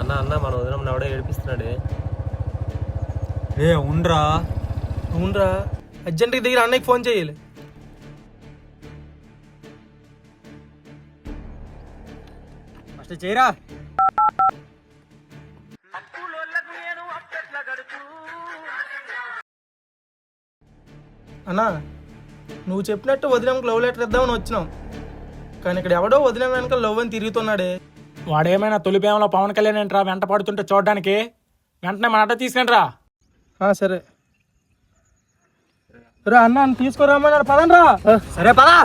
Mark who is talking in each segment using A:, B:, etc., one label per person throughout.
A: అన్న అన్న మన వదిన ఎవడో ఏడిపిస్తున్నాడే.
B: ఏ ఉండ్రా.
C: అవునరా అర్జెంట్గా దగ్గర అన్నయ్యకి ఫోన్ చేయాలి.
B: ఫస్ట్ చేయరా.
C: అన్నా నువ్వు చెప్పినట్టు వదిలేంకి లవ్ లెటర్ ఇద్దామని వచ్చినాం. కానీ ఇక్కడ ఎవడో వదిలేం వెనక లవ్ అని తిరుగుతున్నాడే.
D: వాడేమైనా తొలిపేమలో పవన్ కళ్యాణ్ ఏంట్రా? వెంట పడుతుంటే చూడడానికి? వెంటనే మన అడ్డ తీసుకురంట్రా
C: ఆ, సరే. రా అన్న తీసుకురామన్నాడు పదండ్రా.
B: సరే పదా.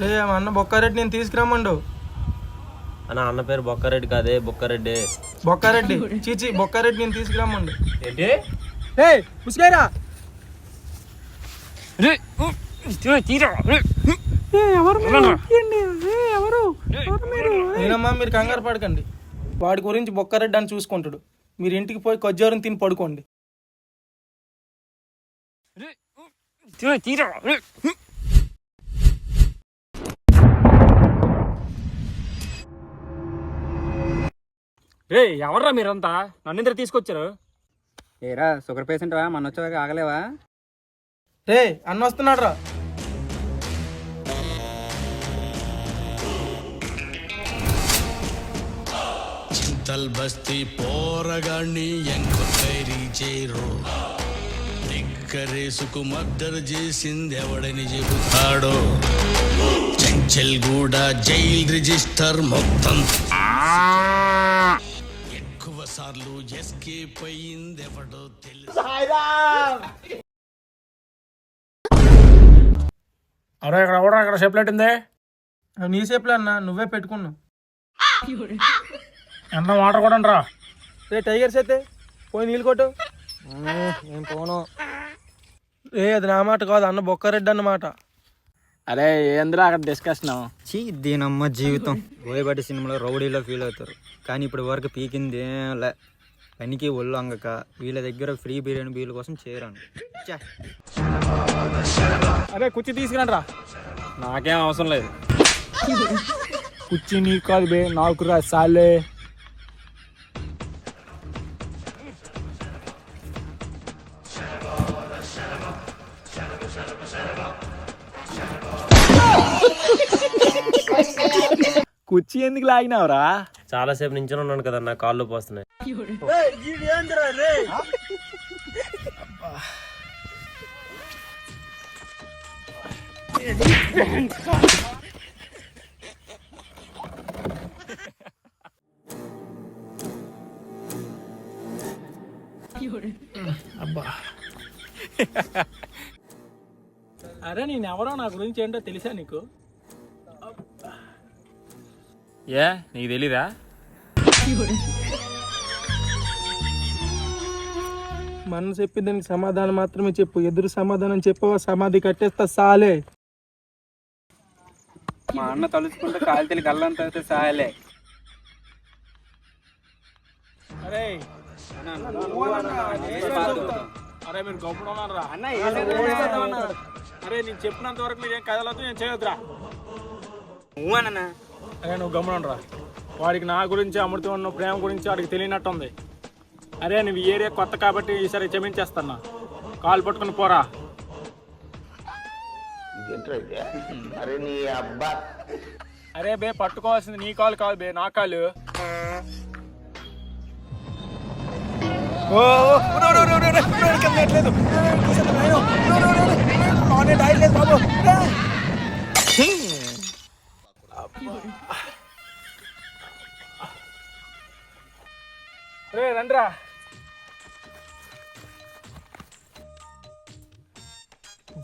C: రే మా అన్న బొక్కారెడ్డి నేను తీసుకురమ్మండు
A: అన్న అన్న పేరు బొక్కారెడ్డి కాదే బొక్కారెడ్డి.
C: బొక్కారెడ్డి. చీచి బొక్కారెడ్డి నేను తీసుకురమ్మండు
A: ఏంటి?
C: ఏ ఉసుకాయరా నేనమ్మా మీరు కంగారు పడకండి. వాడి గురించి బొక్కారెడ్డి అని చూసుకుంటాడు. మీరు ఇంటికి పోయి కొజ్జోరం తిని పడుకోండి.
D: రే ఎవర్రా మీరంతా? నన్ను ఇంద్ర తీసుకొచ్చారు?
B: ఏరా షుగర్ పేషెంట్వా మన వచ్చాక ఆగలేవా?
C: రే అన్న వస్తున్నాడు రా
E: చింతల్ బస్తీ పోరగాన్ని ఎంక్వైరీ చేయరు నిక్కరేసుకు మర్డర్ చేసింది ఎవడని చెబుతాడో. చెంచల్ కూడా జైల్ రిజిస్టర్ మొత్తం. ఎక్కువ సార్లు ఎస్కేప్ అయ్యింది ఎవడో తెలుసు
D: అరే ఇక్కడ ఎవడరా ఇక్కడ షెప్లెట్ ఉంది?
C: నీ సేపులో అన్న నువ్వే పెట్టుకున్నావు.
D: ఎంత వాటర్ కూడా రా
C: రే టైగర్స్ అయితే పోయి నీళ్ళు కొట్టు.
B: నేను పోను.
C: ఏ అది నా మాట కాదు అన్న బొక్కారెడ్డి అన్నమాట
D: అరే ఏందిరా అక్కడ డిస్కషన్
B: చీ దీనమ్మ జీవితం. గోయబట్టి సినిమాలో రౌడీలో ఫీల్ అవుతారు. కానీ ఇప్పుడు వరకు పీకింది ఏం లే. పనికి ఒళ్ళు అంగక. వీళ్ళ దగ్గర ఫ్రీ బిర్యానీ వీళ్ళ కోసం చేరాను.
D: అరే కుర్చీ తీసుకురండి రా నాకేం అవసరం లేదు. కుర్చీ నీకు కాదు బే నాకు రా సాలే. కుర్చీ ఎందుకు లాగినావురా?
A: చాలా సేపు నుంచి ఉన్నాను కదా నా కాళ్ళు పోస్తున్నాయి.
D: అరే నేను ఎవరో నా గురించి ఏంటో తెలుసా నీకు ఏ నీకు తెలీదా
C: మన చెప్పి దానికి సమాధానం మాత్రమే చెప్పు ఎదురు సమాధానం చెప్పవా సమాధి కట్టేస్తా సాలే
B: మా అన్న తలుచుకుంటే కాలితీలు గల్లంత అయితే సాయలే
D: అరే అరే మీరు గొప్ప ఉన్నారా అరే నేను చెప్పినంత వరకు మీరు ఏం కదలదు నేను చేయొద్దురా అరే నువ్వు గమనంరా వాడికి నా గురించి అమృతం ఉన్న ప్రేమ గురించి వాడికి తెలియనట్టుంది అరే నువ్వు ఈ ఏరియా కొత్త కాబట్టి ఈసారి క్షమించేస్తున్నా కాలు పట్టుకుని పోరా అరే బే పట్టుకోవాల్సింది నీ కాలు కాదు బే నా కాలు రే! రండిరా.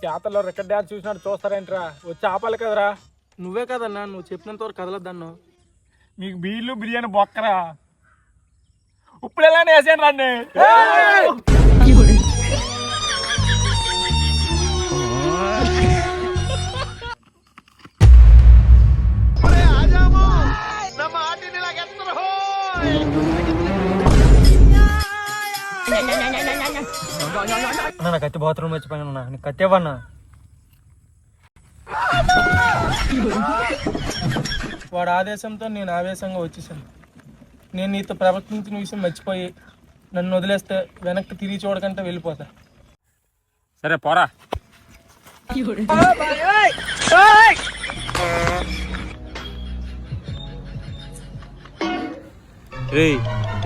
D: జాతరలో రికార్డ్ డ్యాన్స్ చూసినట్టు చూస్తారేంట్రా? వచ్చి ఆపాలి కదరా.
C: నువ్వే కదన్నా నువ్వు చెప్పినంత వరకు కదలద్దన్నావు.
D: మీకు బీళ్ళు బిర్యానీ బొక్కరా. ఇప్పుడు ఎలా వేసాను రండి.
B: కత్తి బాత్రూమ్ మర్చిపోయాను నీకు కత్తి ఇవ్వన్నా
C: వాడు ఆదేశంతో నేను ఆవేశంగా వచ్చేసాను. నేను నీతో ప్రవర్తించిన విషయం మర్చిపోయి నన్ను వదిలేస్తే వెనక్కి తిరిగి చూడకంటే వెళ్ళిపోతా.
D: సరే పోరా.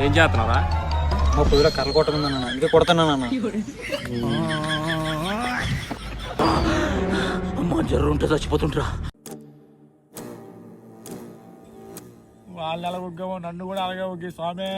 D: ఏం చేస్తున్నారా
B: మా పొద్దులో కర్రలు కొట్టకుండా అందుకే కొడుతున్నాను అన్న
D: వాళ్ళు ఎలా ఉగ్గామో నన్ను కూడా అలాగే ఉగ్గి స్వామి!